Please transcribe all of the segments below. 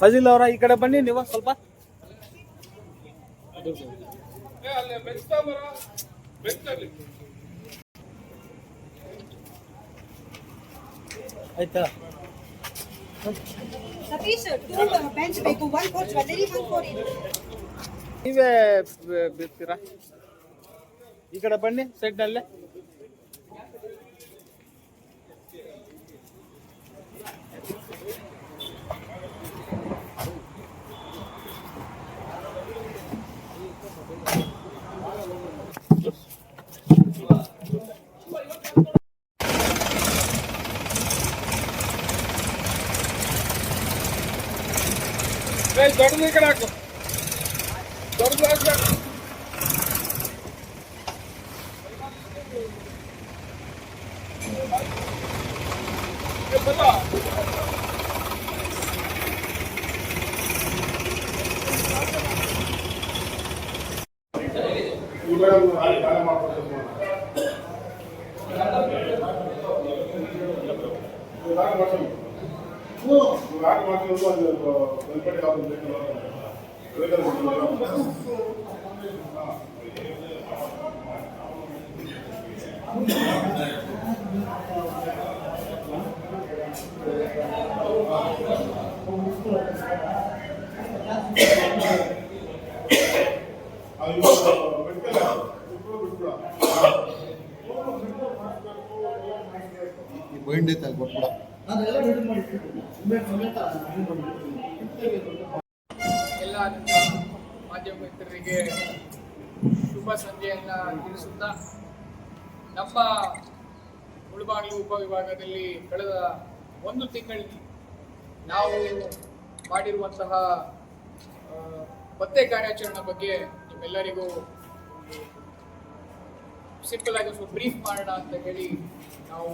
ಫಜಿಲ್ ಅವರ ಈ ಕಡೆ ಬನ್ನಿ ನೀವು ಸ್ವಲ್ಪ. ಆಯ್ತಾ? ಟೂ ಇದು ನೀವೇ ಬಿಡ್ತೀರಾ? ಈ ಕಡೆ ಬನ್ನಿ ಸೈಡ್ನಲ್ಲೇ ಏ ದೊಡ್ಡದು ಈ ಕಡೆ ಹಾಕು ಬಲ್ಲ ಬೈಂಡ್ ಐತೆ ಕೊಟ್ಬಿಡ. ಎಲ್ಲ ಮಾಧ್ಯಮ ಮಿತ್ರರಿಗೆ ಶುಭ ಸಂಜೆಯನ್ನ ತಿಳಿಸುತ್ತಾ ನಮ್ಮ ಮುಳುಬಾಗಿಲು ಉಪವಿಭಾಗದಲ್ಲಿ ಕಳೆದ ಒಂದು ತಿಂಗಳಲ್ಲಿ ನಾವು ಮಾಡಿರುವಂತಹ ಪತ್ತೆ ಕಾರ್ಯಾಚರಣೆ ಬಗ್ಗೆ ನಿಮ್ಮೆಲ್ಲರಿಗೂ ಸಿಂಪಲ್ ಆಗಿ ಸ್ವಲ್ಪ ಬ್ರೀಫ್ ಮಾಡೋಣ ಅಂತ ಹೇಳಿ ನಾವು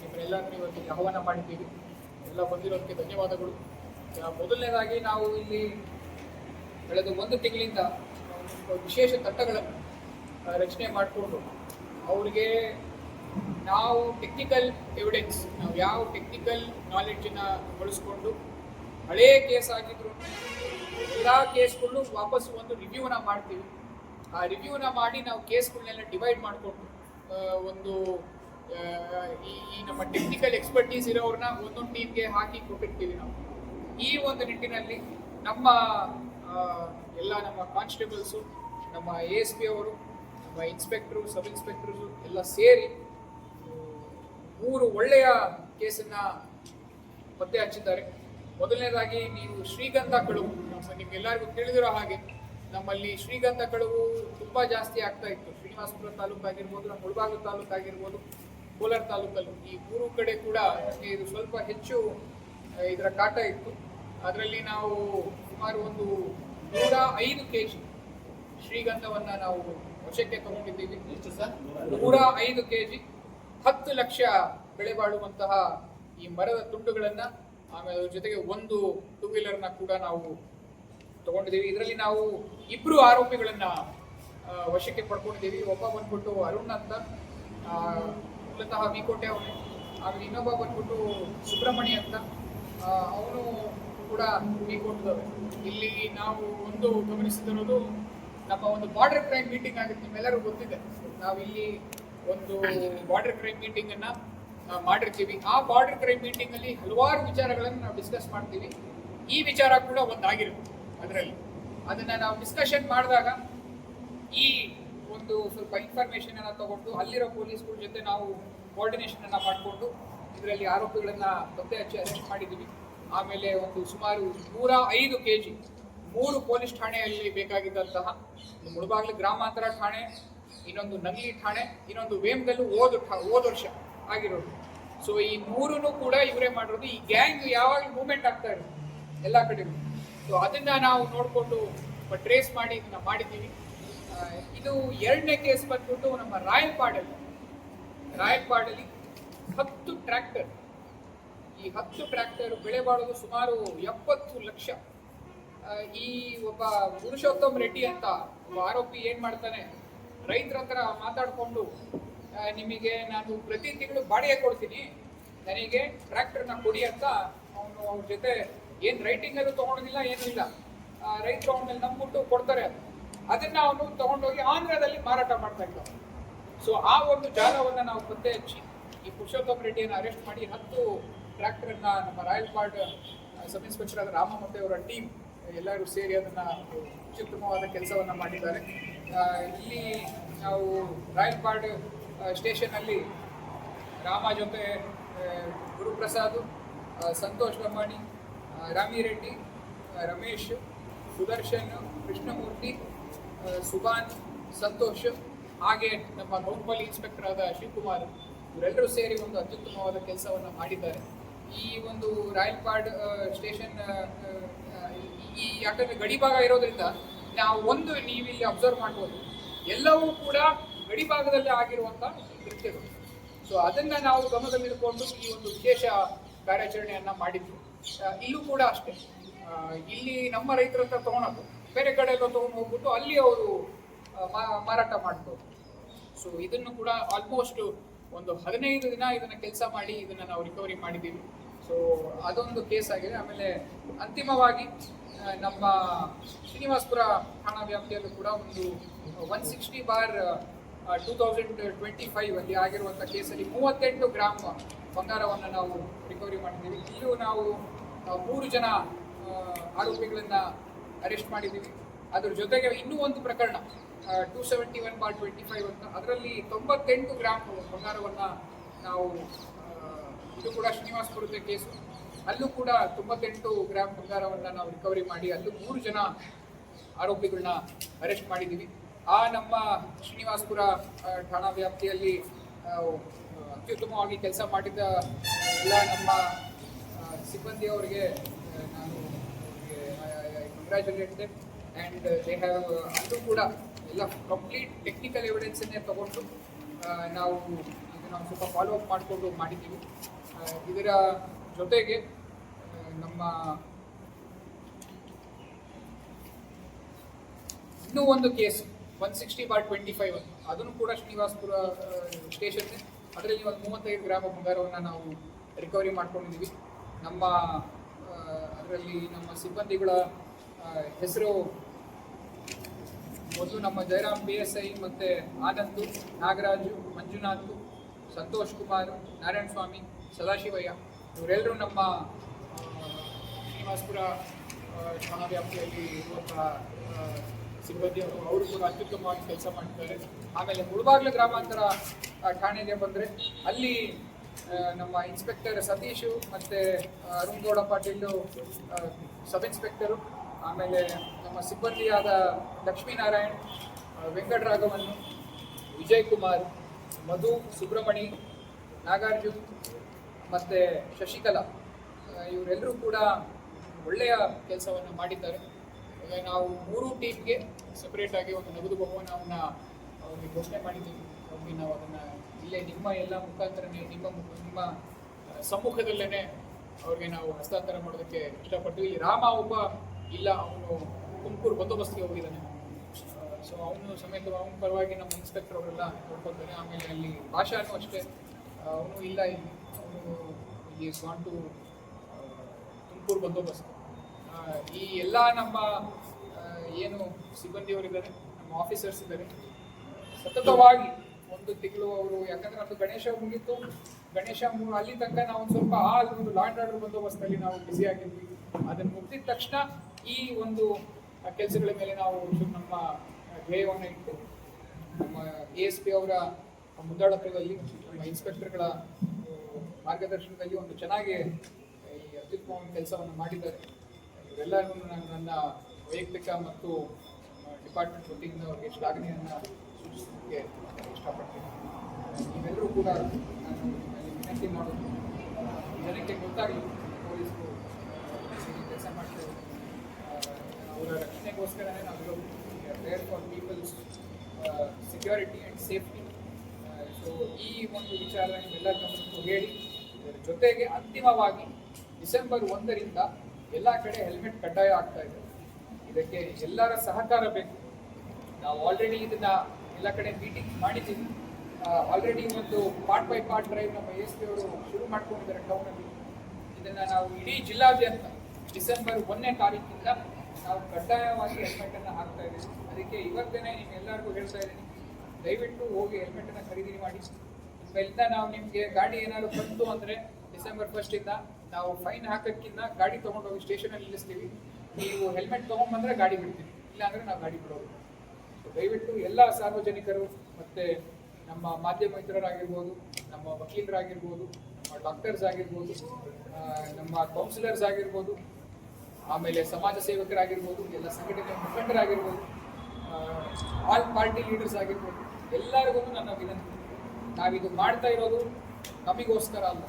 ನಿಮ್ಮನ್ನೆಲ್ಲರನ್ನು ಇವತ್ತಿಗೆ ಆಹ್ವಾನ ಮಾಡಿದ್ದೀವಿ. ಎಲ್ಲ ಬಂದಿರೋದಕ್ಕೆ ಧನ್ಯವಾದಗಳು. ಮೊದಲನೇದಾಗಿ ನಾವು ಇಲ್ಲಿ ಕಳೆದ ಒಂದು ತಿಂಗಳಿಂದ ವಿಶೇಷ ತಂಡಗಳನ್ನು ರಚನೆ ಮಾಡಿಕೊಂಡು ಅವರಿಗೆ ನಾವು ಟೆಕ್ನಿಕಲ್ ಎವಿಡೆನ್ಸ್ ನಾವು ಯಾವ ಟೆಕ್ನಿಕಲ್ ನಾಲೆಡ್ಜನ್ನು ಬಳಸ್ಕೊಂಡು ಹಳೇ ಕೇಸ್ ಆಗಿದ್ರು ಎಲ್ಲ ಕೇಸ್ಗಳು ವಾಪಸ್ ಒಂದು ರಿವ್ಯೂನ ಮಾಡ್ತೀವಿ. ಆ ರಿವ್ಯೂನ ಮಾಡಿ ನಾವು ಕೇಸ್ಗಳನ್ನೆಲ್ಲ ಡಿವೈಡ್ ಮಾಡಿಕೊಂಡು ಒಂದು ಈ ನಮ್ಮ ಟೆಕ್ನಿಕಲ್ ಎಕ್ಸ್ಪರ್ಟೀಸ್ ಇರೋರನ್ನ ಒಂದೊಂದು ಟೀಮ್ಗೆ ಹಾಕಿ ಕೊಟ್ಟಿರ್ತೀವಿ ನಾವು. ಈ ಒಂದು ನಿಟ್ಟಿನಲ್ಲಿ ನಮ್ಮ ಎಲ್ಲ ನಮ್ಮ ಕಾನ್ಸ್ಟೇಬಲ್ಸು ನಮ್ಮ ಎ ಎಸ್ ಪಿ ಅವರು, ನಮ್ಮ ಇನ್ಸ್ಪೆಕ್ಟ್ರು ಸಬ್ ಇನ್ಸ್ಪೆಕ್ಟರ್ಸು ಎಲ್ಲ ಸೇರಿ ಮೂರು ಒಳ್ಳೆಯ ಕೇಸನ್ನ ಪತ್ತೆ ಹಚ್ಚಿದ್ದಾರೆ. ಮೊದಲನೇದಾಗಿ ನೀವು ಶ್ರೀಗಂಧ ಕಳುವು. ನಿಮ್ಗೆಲ್ಲರಿಗೂ ತಿಳಿದಿರೋ ಹಾಗೆ ನಮ್ಮಲ್ಲಿ ಶ್ರೀಗಂಧ ಕಳುವು ತುಂಬಾ ಜಾಸ್ತಿ ಆಗ್ತಾ ಇತ್ತು. ಶ್ರೀನಿವಾಸಪುರ ತಾಲೂಕು ಆಗಿರ್ಬೋದು ನಮ್ಮ ಮುಳಬಾಗಿಲು ತಾಲೂಕು ಆಗಿರ್ಬೋದು ಕೋಲಾರ ತಾಲೂಕಲ್ಲಿ. ಈ ಮೂರು ಕಡೆ ಕೂಡ ನಮಗೆ ಇದು ಸ್ವಲ್ಪ ಹೆಚ್ಚು ಇದರ ಕಾಟ ಇತ್ತು. ಅದರಲ್ಲಿ ನಾವು ಸುಮಾರು ಒಂದು ನೂರ ಐದು ಕೆ ಜಿ ಶ್ರೀಗಂಧವನ್ನು ನಾವು ವಶಕ್ಕೆ ತಗೊಂಡಿದ್ದೀವಿ. ಎಷ್ಟು ಸರ್ ನೂರ ಐದು ಕೆ ಜಿ ಹತ್ತು ಲಕ್ಷ ಬೆಳೆ ಬಾಳುವಂತಹ ಈ ಮರದ ತುಂಡುಗಳನ್ನು, ಆಮೇಲೆ ಅದ್ರ ಜೊತೆಗೆ ಒಂದು ಟೂ ವೀಲರ್ನ ಕೂಡ ನಾವು ತಗೊಂಡಿದ್ದೀವಿ. ಇದರಲ್ಲಿ ನಾವು ಇಬ್ಬರು ಆರೋಪಿಗಳನ್ನು ವಶಕ್ಕೆ ಪಡ್ಕೊಂಡಿದ್ದೀವಿ. ಒಬ್ಬ ಬಂದ್ಬಿಟ್ಟು ಅರುಣ್ ಅಂತ. ಮೂಲತಃ ವಿಕೋಟೆ ಅವನೇ ಆಮೇಲೆ ಇನ್ನೊಬ್ಬ ಬಂದ್ಬಿಟ್ಟು ಸುಬ್ರಹ್ಮಣ್ಯ ಅಂತ ಅವನು ಕೂಡ ವಿಕೋಟದವೇ ಇಲ್ಲಿ ನಾವು ಒಂದು ಗಮನಿಸಿದಿರೋದು ನಮ್ಮ ಒಂದು ಬಾರ್ಡರ್ ಕ್ರೈಮ್ ಮೀಟಿಂಗ್ ಆಗುತ್ತೆ ನಿಮ್ಮೆಲ್ಲರೂ ಗೊತ್ತಿದೆ. ನಾವಿಲ್ಲಿ ಒಂದು ಬಾರ್ಡರ್ ಕ್ರೈಮ್ ಮೀಟಿಂಗ್ ಅನ್ನ ಆ, ಮಾಡಿರ್ತೀವಿ. ಆ ಬಾರ್ಡರ್ ಕ್ರೈಮ್ ಮೀಟಿಂಗ್ ಅಲ್ಲಿ ಹಲವಾರು ವಿಚಾರಗಳನ್ನು ನಾವು ಡಿಸ್ಕಸ್ ಮಾಡ್ತೀವಿ. ಈ ವಿಚಾರ ಕೂಡ ಒಂದಾಗಿರುತ್ತೆ ಅದರಲ್ಲಿ. ಅದನ್ನ ನಾವು ಡಿಸ್ಕಷನ್ ಮಾಡಿದಾಗ ಈ ಒಂದು ಸ್ವಲ್ಪ ಇನ್ಫಾರ್ಮೇಶನ್ ಅನ್ನ ತಗೊಂಡು ಅಲ್ಲಿರೋ ಪೊಲೀಸ್ಗಳ ಜೊತೆ ನಾವು ಕೋಆರ್ಡಿನೇಷನ್ ಅನ್ನ ಮಾಡಿಕೊಂಡು ಇದರಲ್ಲಿ ಆರೋಪಿಗಳನ್ನ ಪತ್ತೆ ಹಚ್ಚಿ ಅರೆಸ್ಟ್ ಮಾಡಿದ್ದೀವಿ. ಆಮೇಲೆ ಒಂದು ಸುಮಾರು ನೂರ ಐದು ಕೆ ಜಿ ಮೂರು ಪೊಲೀಸ್ ಠಾಣೆಯಲ್ಲಿ ಬೇಕಾಗಿದ್ದಂತಹ ಒಂದು ಮುಳಬಾಗ್ಲು ಗ್ರಾಮಾಂತರ ಠಾಣೆ, ಇನ್ನೊಂದು ನಂಗ್ಲಿ ಠಾಣೆ, ಇನ್ನೊಂದು ವೇಮ್ಗಲ್ಲು ಓದು ಓದ್ ವರ್ಷ ಆಗಿರೋದು. ಸೊ ಈ ಮೂರನ್ನು ಕೂಡ ಇವರೇ ಮಾಡಿರೋದು. ಈ ಗ್ಯಾಂಗ್ ಯಾವಾಗಲೂ ಮೂವ್ಮೆಂಟ್ ಆಗ್ತಾ ಇರೋದು ಎಲ್ಲ ಕಡೆಗೂ. ಸೊ ಅದನ್ನ ನಾವು ನೋಡಿಕೊಂಡು ಟ್ರೇಸ್ ಮಾಡಿ ಇದನ್ನ ಮಾಡಿದ್ದೀವಿ. ಇದು ಎರಡನೇ ಕೇಸ್ ಬಂದ್ಬಿಟ್ಟು ನಮ್ಮ ರಾಯಪಾಡಲ್ಲಿ ರಾಯಪಾಡಲ್ಲಿ ಹತ್ತು ಟ್ರ್ಯಾಕ್ಟರ್ ಈ ಹತ್ತು ಟ್ರ್ಯಾಕ್ಟರ್ ಬೆಳೆ ಬಾಳೋದು ಸುಮಾರು ಎಪ್ಪತ್ತು ಲಕ್ಷ. ಈ ಒಬ್ಬ ಪುರುಷೋತ್ತಮ್ ರೆಡ್ಡಿ ಅಂತ ಒಬ್ಬ ಆರೋಪಿ ಏನ್ ಮಾಡ್ತಾನೆ? ರೈತರ ಹತ್ರ ಮಾತಾಡಿಕೊಂಡು ನಿಮಗೆ ನಾನು ಪ್ರತಿ ತಿಂಗಳು ಬಾಡಿಗೆ ಕೊಡ್ತೀನಿ, ನನಗೆ ಟ್ರ್ಯಾಕ್ಟರ್ನ ಕೊಡಿ ಅಂತ ಅವನು ಅವ್ರ ಜೊತೆ ಏನು ರೈಟಿಂಗ್ ಅಲ್ಲೂ ತಗೊಂಡಿಲ್ಲ, ಏನೂ ಇಲ್ಲ. ರೈತರು ಅವನ ಮೇಲೆ ನಂಬಿಟ್ಟು ಕೊಡ್ತಾರೆ. ಅದನ್ನ ಅವನು ತಗೊಂಡೋಗಿ ಆಂಧ್ರದಲ್ಲಿ ಮಾರಾಟ ಮಾಡ್ತಾ ಇದ್ದ. ಸೊ ಆ ಒಂದು ಜಾಲವನ್ನು ನಾವು ಪತ್ತೆ ಹಚ್ಚಿ ಈ ಪುರುಷೋತ್ತಮ್ ರೆಡ್ಡಿಯನ್ನು ಅರೆಸ್ಟ್ ಮಾಡಿ ಹತ್ತು ಟ್ರ್ಯಾಕ್ಟರ್ನ ನಮ್ಮ ರಾಯಲ್ ಪಾರ್ಡ್ ಸಬ್ ಇನ್ಸ್ಪೆಕ್ಟರ್ ಆದ ರಾಮ ಅವರ ಟೀಮ್ ಎಲ್ಲರೂ ಸೇರಿ ಅದನ್ನ ಅತ್ಯುತ್ತಮವಾದ ಕೆಲಸವನ್ನ ಮಾಡಿದ್ದಾರೆ. ಇಲ್ಲಿ ನಾವು ರಾಯಲ್ ಸ್ಟೇಷನ್ ಅಲ್ಲಿ ರಾಮ ಜೊತೆ ಗುರುಪ್ರಸಾದ್ ಸಂತೋಷ್ ಲಂಬಾಣಿ ರಾಮಿ ರಾಮಿರೆಡ್ಡಿ ರಮೇಶ್, ಸುದರ್ಶನ್, ಕೃಷ್ಣಮೂರ್ತಿ ಸುಭಾನ್ ಸಂತೋಷ್, ಹಾಗೆ ನಮ್ಮ ಬಹುಪಲ್ಲಿ ಇನ್ಸ್ಪೆಕ್ಟರ್ ಆದ ಶಿವಕುಮಾರ್ ಇವರೆಲ್ಲರೂ ಸೇರಿ ಒಂದು ಅತ್ಯುತ್ತಮವಾದ ಕೆಲಸವನ್ನು ಮಾಡಿದ್ದಾರೆ. ಈ ಒಂದು ರಾಯಲ್ ಪಾಡ್ ಸ್ಟೇಷನ್ ಈ ಯಾಕಂದ್ರೆ ಗಡಿ ಭಾಗ ಇರೋದ್ರಿಂದ ನಾವು ಒಂದು ಇಲ್ಲಿ ಅಬ್ಸರ್ವ್ ಮಾಡ್ಬೋದು. ಎಲ್ಲವೂ ಕೂಡ ಗಡಿ ಭಾಗದಲ್ಲಿ ಆಗಿರುವಂತ ಕೃತ್ಯಗಳು. ಸೊ ಅದನ್ನ ನಾವು ಗಮನದಲ್ಲಿಟ್ಕೊಂಡು ಈ ಒಂದು ವಿಶೇಷ ಕಾರ್ಯಾಚರಣೆಯನ್ನ ಮಾಡಿದ್ವಿ. ಇಲ್ಲೂ ಕೂಡ ಅಷ್ಟೇ. ಇಲ್ಲಿ ನಮ್ಮ ರೈತರ ಹತ್ರ ಬೇರೆ ಕಡೆ ಎಲ್ಲ ತಗೊಂಡು ಹೋಗ್ಬಿಟ್ಟು ಅಲ್ಲಿ ಅವರು ಮಾರಾಟ ಮಾಡ್ಬೋದು. ಸೊ ಇದನ್ನು ಕೂಡ ಆಲ್ಮೋಸ್ಟ್ ಒಂದು ಹದಿನೈದು ದಿನ ಇದನ್ನ ಕೆಲಸ ಮಾಡಿ ಇದನ್ನ ನಾವು ರಿಕವರಿ ಮಾಡಿದ್ದೀವಿ. ಸೊ ಅದೊಂದು ಕೇಸ್ ಆಗಿದೆ. ಆಮೇಲೆ ಅಂತಿಮವಾಗಿ ನಮ್ಮ ಶ್ರೀನಿವಾಸ್ಪುರ ಠಾಣಾ ವ್ಯಾಪ್ತಿಯಲ್ಲೂ ಕೂಡ ಒಂದು one sixty bar two thousand twenty five ಅಲ್ಲಿ ಆಗಿರುವಂಥ ಕೇಸಲ್ಲಿ ಮೂವತ್ತೆಂಟು ಗ್ರಾಮ್ ಬಂಗಾರವನ್ನು ನಾವು ರಿಕವರಿ ಮಾಡಿದ್ದೀವಿ. ಇಲ್ಲೂ ನಾವು ಮೂರು ಜನ ಆರೋಪಿಗಳನ್ನ ಅರೆಸ್ಟ್ ಮಾಡಿದ್ದೀವಿ. ಅದ್ರ ಜೊತೆಗೆ ಇನ್ನೂ ಒಂದು ಪ್ರಕರಣ two seventy one bar twenty five ಅಂತ. ಅದರಲ್ಲಿ ತೊಂಬತ್ತೆಂಟು ಗ್ರಾಮ್ ಬಂಗಾರವನ್ನ ನಾವು ಇದು ಕೂಡ ಶ್ರೀನಿವಾಸಪುರದ ಕೇಸು. ಅಲ್ಲೂ ಕೂಡ ತೊಂಬತ್ತೆಂಟು ಗ್ರಾಮ್ ಬಂಗಾರವನ್ನ ನಾವು ರಿಕವರಿ ಮಾಡಿ, ಅಲ್ಲೂ ಮೂರು ಜನ ಆರೋಪಿಗಳನ್ನ ಅರೆಸ್ಟ್ ಮಾಡಿದ್ದೀವಿ. ಆ ನಮ್ಮ ಶ್ರೀನಿವಾಸ್ಪುರ ಠಾಣಾ ವ್ಯಾಪ್ತಿಯಲ್ಲಿ ಅತ್ಯುತ್ತಮವಾಗಿ ಕೆಲಸ ಮಾಡಿದ ಎಲ್ಲ ನಮ್ಮ ಸಿಬ್ಬಂದಿಯವರಿಗೆ ನಾನು congratulate them and they have ಅದು ಕೂಡ ಎಲ್ಲ ಕಂಪ್ಲೀಟ್ ಟೆಕ್ನಿಕಲ್ ಎವಿಡೆನ್ಸನ್ನೇ ತಗೊಂಡು ನಾವು ಒಂದು ಸ್ವಲ್ಪ ಫಾಲೋ ಅಪ್ ಮಾಡಿಕೊಂಡು ಮಾಡಿದ್ದೀವಿ. ಇದರ ಜೊತೆಗೆ ನಮ್ಮ ಇನ್ನೂ ಒಂದು case one sixty bar twenty five ಅದನ್ನು ಕೂಡ ಶ್ರೀನಿವಾಸ್ಪುರ ಸ್ಟೇಷನ್ ಅದರಲ್ಲಿ ಒಂದು ಮೂವತ್ತೈದು ಗ್ರಾಮ ಬಂಗಾರವನ್ನು ನಾವು ರಿಕವರಿ ಮಾಡ್ಕೊಂಡಿದ್ದೀವಿ. ನಮ್ಮ ಅದರಲ್ಲಿ ನಮ್ಮ ಸಿಬ್ಬಂದಿಗಳ ಹೆಸರು ಮೊದಲು ನಮ್ಮ ಜಯರಾಮ್ ಪಿ ಎಸ್ ಐ ಮತ್ತು ಆನಂದು ನಾಗರಾಜು, ಮಂಜುನಾಥ್, ಸಂತೋಷ್ ಕುಮಾರ್, ನಾರಾಯಣ ಸ್ವಾಮಿ, ಸದಾಶಿವಯ್ಯ, ಇವರೆಲ್ಲರೂ ನಮ್ಮ ಶ್ರೀನಿವಾಸಪುರ ಠಾಣಾ ವ್ಯಾಪ್ತಿಯಲ್ಲಿ ಇರುವಂತಹ ಸಿಬ್ಬಂದಿ ಅವರು ಕೂಡ ಅತ್ಯುತ್ತಮವಾಗಿ ಕೆಲಸ ಮಾಡ್ತಾರೆ ಆಮೇಲೆ ಮುಳಬಾಗ್ಲು ಗ್ರಾಮಾಂತರ ಠಾಣೆಗೆ ಬಂದರೆ ಅಲ್ಲಿ ನಮ್ಮ ಇನ್ಸ್ಪೆಕ್ಟರ್ ಸತೀಶು ಮತ್ತು ಅರುಣ್ ಗೌಡ ಪಾಟೀಲು ಸಬ್ ಇನ್ಸ್ಪೆಕ್ಟರು ಆಮೇಲೆ ನಮ್ಮ ಸಿಬ್ಬಂದಿಯಾದ ಲಕ್ಷ್ಮೀನಾರಾಯಣ್ ವೆಂಕಟರಾಘವನ್ ವಿಜಯ್ ಕುಮಾರ್ ಮಧು, ಸುಬ್ರಮಣಿ, ನಾಗಾರ್ಜುನ್ ಮತ್ತು ಶಶಿಕಲಾ ಇವರೆಲ್ಲರೂ ಕೂಡ ಒಳ್ಳೆಯ ಕೆಲಸವನ್ನು ಮಾಡಿದ್ದಾರೆ. ನಾವು ಮೂರು ಟೀಮ್ಗೆ ಸಪ್ರೇಟಾಗಿ ಒಂದು ನಗದು ಬಹುಮಾನವನ್ನು ಅವ್ರಿಗೆ ಘೋಷಣೆ ಮಾಡಿದ್ದೀವಿ. ಅವ್ರಿಗೆ ನಾವು ಅದನ್ನು ಇಲ್ಲೇ ನಿಮ್ಮ ಎಲ್ಲ ಮುಖಾಂತರನೇ, ನಿಮ್ಮ ನಿಮ್ಮ ಸಮ್ಮುಖದಲ್ಲೇ ಅವ್ರಿಗೆ ನಾವು ಹಸ್ತಾಂತರ ಮಾಡೋದಕ್ಕೆ ಇಷ್ಟಪಡ್ತೀವಿ. ರಾಮ ಒಬ್ಬ ಇಲ್ಲ, ಅವನು ತುಮಕೂರು ಬಂದೋಬಸ್ತಿಗೆ ಹೋಗಿದ್ದಾನೆ. ಸೊ ಅವನು ಸಮೇತ ಅವನ ಪರವಾಗಿ ನಮ್ಮ ಇನ್ಸ್ಪೆಕ್ಟರ್ ಅವರೆಲ್ಲ ನೋಡ್ಕೊತಾನೆ ಆಮೇಲೆ ಅಲ್ಲಿ ಭಾಷಾನು ಅಷ್ಟೇ. ಅವನು ಇಲ್ಲ ಇಲ್ಲಿ. ಅವನು ಈ ಗಾನ್ ಟು ತುಮಕೂರು ಬಂದೋಬಸ್ತ್. ಈ ಎಲ್ಲ ನಮ್ಮ ಏನು ಸಿಬ್ಬಂದಿಯವರಿದ್ದಾರೆ ನಮ್ಮ ಆಫೀಸರ್ಸ್ ಇದ್ದಾರೆ. ಸತತವಾಗಿ ಒಂದು ತಿಂಗಳು ಅವರು, ಯಾಕಂದ್ರೆ ಅದು ಗಣೇಶ ಮುಗೀತು. ಗಣೇಶ ಅಲ್ಲಿ ತನಕ ನಾವು ಸ್ವಲ್ಪ ಆ ಒಂದು ಲಾಂಡ್ ಆರ್ಡರ್ ಬಂದೋಬಸ್ತಲ್ಲಿ ನಾವು ಬ್ಯುಸಿ ಆಗಿದ್ವಿ. ಅದನ್ನು ಮುಗಿದ ತಕ್ಷಣ ಈ ಒಂದು ಕೆಲಸಗಳ ಮೇಲೆ ನಾವು ನಮ್ಮ ಧ್ಯೇಯವನ್ನು ಇಟ್ಟು ನಮ್ಮ ಎ ಎಸ್ ಪಿ ಅವರ ಮುಂದಾಳತ್ವದಲ್ಲಿ, ನಮ್ಮ ಇನ್ಸ್ಪೆಕ್ಟರ್ಗಳ ಮಾರ್ಗದರ್ಶನದಲ್ಲಿ ಒಂದು ಚೆನ್ನಾಗಿ ಈ ಅತ್ಯುತ್ತಮ ಕೆಲಸವನ್ನು ಮಾಡಿದ್ದಾರೆ. ಇವೆಲ್ಲರೂ ನಾನು ನನ್ನ ವೈಯಕ್ತಿಕ ಮತ್ತು ಡಿಪಾರ್ಟ್ಮೆಂಟ್ ವತಿಯಿಂದ ಅವರಿಗೆ ಶ್ಲಾಘನೆಯನ್ನು ಸೂಚಿಸೋದಕ್ಕೆ ಇಷ್ಟಪಡ್ತೀನಿ. ನೀವೆಲ್ಲರೂ ಕೂಡ ನಾನು ವಿನಂತಿ ಮಾಡೋದು ಜನಕ್ಕೆ ಗೊತ್ತಾಗಲಿ. ಅವರ ರಕ್ಷಣೆಗೋಸ್ಕರನೇ ನಾವು for peoples security and safety so ಈ ಒಂದು ವಿಚಾರ ನಿಮ್ಮೆಲ್ಲ ಗಮನಕ್ಕೂ ಹೇಳಿ, ಇದರ ಜೊತೆಗೆ ಅಂತಿಮವಾಗಿ ಡಿಸೆಂಬರ್ ಒಂದರಿಂದ ಎಲ್ಲ ಕಡೆ ಹೆಲ್ಮೆಟ್ ಕಡ್ಡಾಯ ಆಗ್ತಾ ಇದೆ. ಇದಕ್ಕೆ ಎಲ್ಲರ ಸಹಕಾರ ಬೇಕು. ನಾವು ಆಲ್ರೆಡಿ ಇದನ್ನ ಎಲ್ಲ ಕಡೆ ಮೀಟಿಂಗ್ ಮಾಡಿದ್ದೀವಿ. ಆಲ್ರೆಡಿ ಒಂದು ಪಾರ್ಟ್ ಬೈ ಪಾರ್ಟ್ ಡ್ರೈವ್ ನಮ್ಮ ಎಸ್ ಪಿ ಅವರು ಶುರು ಮಾಡ್ಕೊಂಡಿದ್ದಾರೆ ಟೌನಲ್ಲಿ ಇದನ್ನ ನಾವು ಇಡೀ ಜಿಲ್ಲಾದ್ಯಂತ ಡಿಸೆಂಬರ್ ಒಂದನೇ ತಾರೀಕಿಂದ ನಾವು ಕಡ್ಡಾಯವಾಗಿ ಹೆಲ್ಮೆಟ್ ಅನ್ನ ಹಾಕ್ತಾ ಇದ್ದೀವಿ. ಅದಕ್ಕೆ ಇವತ್ತೇನೆ ನಿಮ್ಗೆಲ್ಲರಿಗೂ ಹೇಳ್ತಾ ಇದ್ದೀನಿ. ದಯವಿಟ್ಟು ಹೋಗಿ ಹೆಲ್ಮೆಟ್ ಅನ್ನ ಖರೀದಿ ಮಾಡಿ. ಇಲ್ಲಿಂದ ನಾವು ನಿಮಗೆ ಗಾಡಿ ಏನಾದ್ರು ಬಂತು ಅಂದ್ರೆ ಡಿಸೆಂಬರ್ ಫಸ್ಟಿಂದ ನಾವು ಫೈನ್ ಹಾಕೋಕ್ಕಿಂತ ಗಾಡಿ ತಗೊಂಡೋಗಿ ಸ್ಟೇಷನ್ ಅಲ್ಲಿ ನಿಲ್ಲಿಸ್ತೀವಿ. ನೀವು ಹೆಲ್ಮೆಟ್ ತಗೊಂಡ್ಬಂದ್ರೆ ಗಾಡಿ ಬಿಡ್ತೀವಿ. ಇಲ್ಲಾಂದರೆ ನಾವು ಗಾಡಿ ಬಿಡೋದು ದಯವಿಟ್ಟು ಎಲ್ಲ ಸಾರ್ವಜನಿಕರು ಮತ್ತೆ ನಮ್ಮ ಮಾಧ್ಯಮ ಮಿತ್ರರಾಗಿರ್ಬೋದು ನಮ್ಮ ವಕೀಲರಾಗಿರ್ಬೋದು, ನಮ್ಮ ಡಾಕ್ಟರ್ಸ್ ಆಗಿರ್ಬೋದು ನಮ್ಮ ಕೌನ್ಸಿಲರ್ಸ್ ಆಗಿರ್ಬೋದು ಆಮೇಲೆ ಸಮಾಜ ಸೇವಕರಾಗಿರ್ಬೋದು, ಎಲ್ಲ ಸಂಘಟನೆ ಮುಖಂಡರಾಗಿರ್ಬೋದು ಆಲ್ ಪಾರ್ಟಿ ಲೀಡರ್ಸ್ ಆಗಿರ್ಬೋದು, ಎಲ್ಲರಿಗೂ ನನ್ನ ವಿನಂತಿ. ನಾವಿದು ಮಾಡ್ತಾ ಇರೋದು ನಮಗೋಸ್ಕರ ಅಲ್ಲ.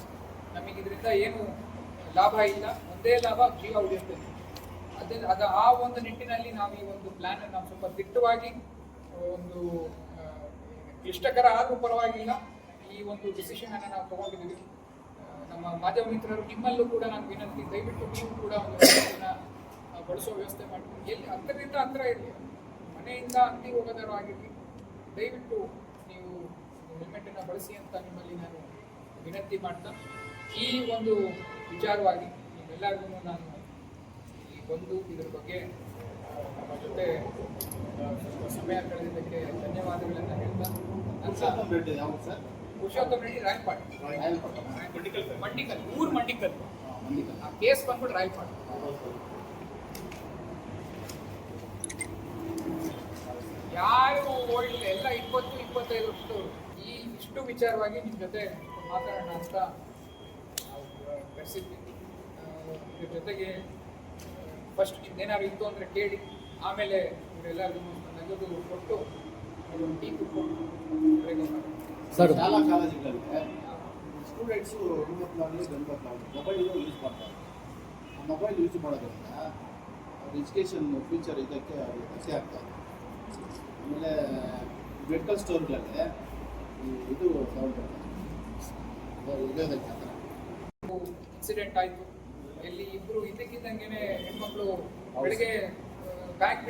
ನಮಗಿದ್ರಿಂದ ಏನು ಲಾಭ ಇಲ್ಲ, ಒಂದೇ ಲಾಭ ಜೀವ ಉಳಿಯುತ್ತೆ ಅದೇ, ಅದ ಆ ಒಂದು ನಿಟ್ಟಿನಲ್ಲಿ ನಾವು ಈ ಒಂದು ಪ್ಲ್ಯಾನ್ ನಾವು ಸ್ವಲ್ಪ ದಿಟ್ಟವಾಗಿ ಒಂದು ಕ್ಲಿಷ್ಟಕರ ಆದರೂ ಪರವಾಗಿಲ್ಲ. ಈ ಒಂದು ಡಿಸಿಷನ್ ಅನ್ನು ನಾವು ತಗೊಂಡಿದ್ದೀವಿ. ನಮ್ಮ ಮಾಧ್ಯಮ ಮಿತ್ರರು ನಿಮ್ಮಲ್ಲೂ ಕೂಡ ನಾನು ವಿನಂತಿ, ದಯವಿಟ್ಟು ನೀವು ಕೂಡ ಒಂದು ಬಳಸೋ ವ್ಯವಸ್ಥೆ ಮಾಡ್ತೀನಿ ಎಲ್ಲಿ ಹತ್ತಿರದಿಂದ ಹತ್ತಿರ ಇರಲಿ. ಮನೆಯಿಂದ ಅಂಗಡಿ ಹೋಗೋದಾರು ಆಗಿರಲಿ. ದಯವಿಟ್ಟು ನೀವು ಹೆಲ್ಮೆಟನ್ನು ಬಳಸಿ ಅಂತ ನಿಮ್ಮಲ್ಲಿ ನಾನು ವಿನಂತಿ ಮಾಡ್ತಾ, ಈ ಒಂದು ವಿಚಾರವಾಗಿ ನಿಮ್ಮೆಲ್ಲರಿಗೂ ನಾನು ಈ ಬಂದು ಇದರ ಬಗ್ಗೆ ನಮ್ಮ ಜೊತೆ ಸಮಯ ಕಳೆದಿದ್ದಕ್ಕೆ ಧನ್ಯವಾದಗಳನ್ನು ಹೇಳ್ತಾ ನನ್ನ ಸರ್? ಪುರುಷೋತ್ತಮ ರೆಡ್ಡಿ ರಾಯಪಟ್ಟಣ. ಮಂಡಿಕಲ್ ಊರ್ ಮಂಡಿಕಲ್. ಆ ಕೇಸ್ ಬಂದ್ಬಿಟ್ಟು ರಾಯಪಾಡ್ ಯಾರು ಓಡಿಲ್ಲ ಎಲ್ಲ ಇಪ್ಪತ್ತು ಇಪ್ಪತ್ತೈದು ವರ್ಷದವರು ಈ ಇಷ್ಟು ವಿಚಾರವಾಗಿ ನಿಮ್ಮ ಜೊತೆ ಮಾತಾಡೋಣ ಅಂತ ಬೆಳೆಸಿದ್ವಿ ಇದ್ರ ಜೊತೆಗೆ ಫಸ್ಟ್ ನಿಮ್ದೇನಾದ್ರು ಇತ್ತು ಅಂದರೆ ಕೇಳಿ. ಆಮೇಲೆ ಇವರೆಲ್ಲರಿಗೂ ನಗದು ಕೊಟ್ಟು ಟೀ ಕುಟ್ಕೊಂಡು ಸರ್. ಶಾಲಾ ಕಾಲೇಜುಗಳಲ್ಲಿ ಸ್ಟೂಡೆಂಟ್ಸು ಹೆಣ್ಮಕ್ಳಾಗಲಿ ಗಂಡು ಮಕ್ಕಳಾಗಲಿ ಮೊಬೈಲ್ ಯೂಸ್ ಮಾಡ್ತಾರೆ. ಆ ಮೊಬೈಲ್ ಯೂಸ್ ಮಾಡೋದ್ರಿಂದ ಅವ್ರ ಎಜುಕೇಷನ್ ಫ್ಯೂಚರ್ ಇದಕ್ಕೆ ಅವ್ರಿಗೆ ಕಸಿ ಆಗ್ತಾರೆ ಆಮೇಲೆ ಮೆಡಿಕಲ್ ಸ್ಟೋರ್ಗಳಲ್ಲಿ ಇದು ಸೌಂಡ್ ಇರೋದಕ್ಕೆ ಆ ಥರ. ಇನ್ಸಿಡೆಂಟ್ ಆಯಿತು. ಎಲ್ಲಿ ಇಬ್ಬರು ಇದಕ್ಕಿದ್ದಂಗೆನೆ ಹೆಣ್ಮಕ್ಳು ಬೆಳಿಗ್ಗೆ ಬ್ಯಾಂಕ್